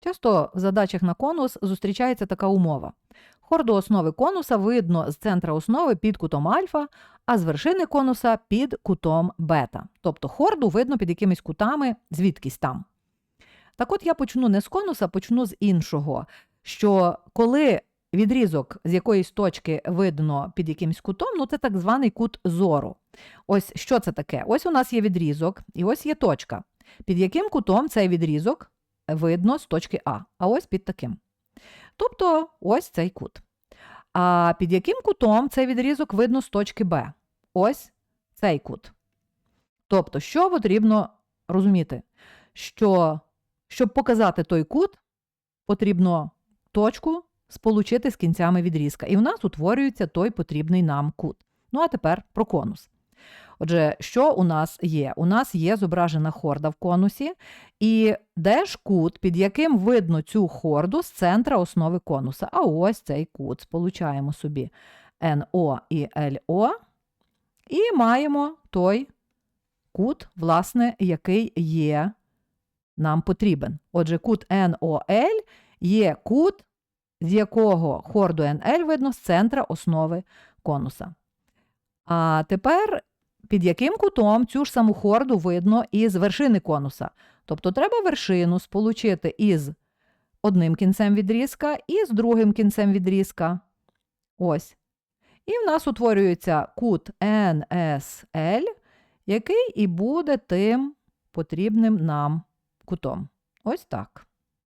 Часто в задачах на конус зустрічається така умова. Хорду основи конуса видно з центра основи під кутом альфа, а з вершини конуса під кутом бета. Тобто хорду видно під якимись кутами звідкись там. Так от я почну не з конуса, почну з іншого. Що коли відрізок з якоїсь точки видно під якимсь кутом, ну це так званий кут зору. Ось що це таке? Ось у нас є відрізок, і ось є точка. Під яким кутом цей відрізок видно з точки А, а ось під таким. Тобто ось цей кут. А під яким кутом цей відрізок видно з точки Б? Ось цей кут. Тобто, що потрібно розуміти? Що, щоб показати той кут, потрібно точку сполучити з кінцями відрізка. І в нас утворюється той потрібний нам кут. Ну а тепер про конус. Отже, що у нас є? У нас є зображена хорда в конусі, і де ж кут, під яким видно цю хорду з центра основи конуса. А ось цей кут. Сполучаємо собі НО і ЛО, і маємо той кут, власне, який є нам потрібен. Отже, кут НОЛ є кут, з якого хорду НЛ видно з центра основи конуса. А тепер під яким кутом цю ж саму хорду видно із вершини конуса. Тобто треба вершину сполучити із одним кінцем відрізка і з другим кінцем відрізка. Ось. І в нас утворюється кут NSL, який і буде тим потрібним нам кутом. Ось так.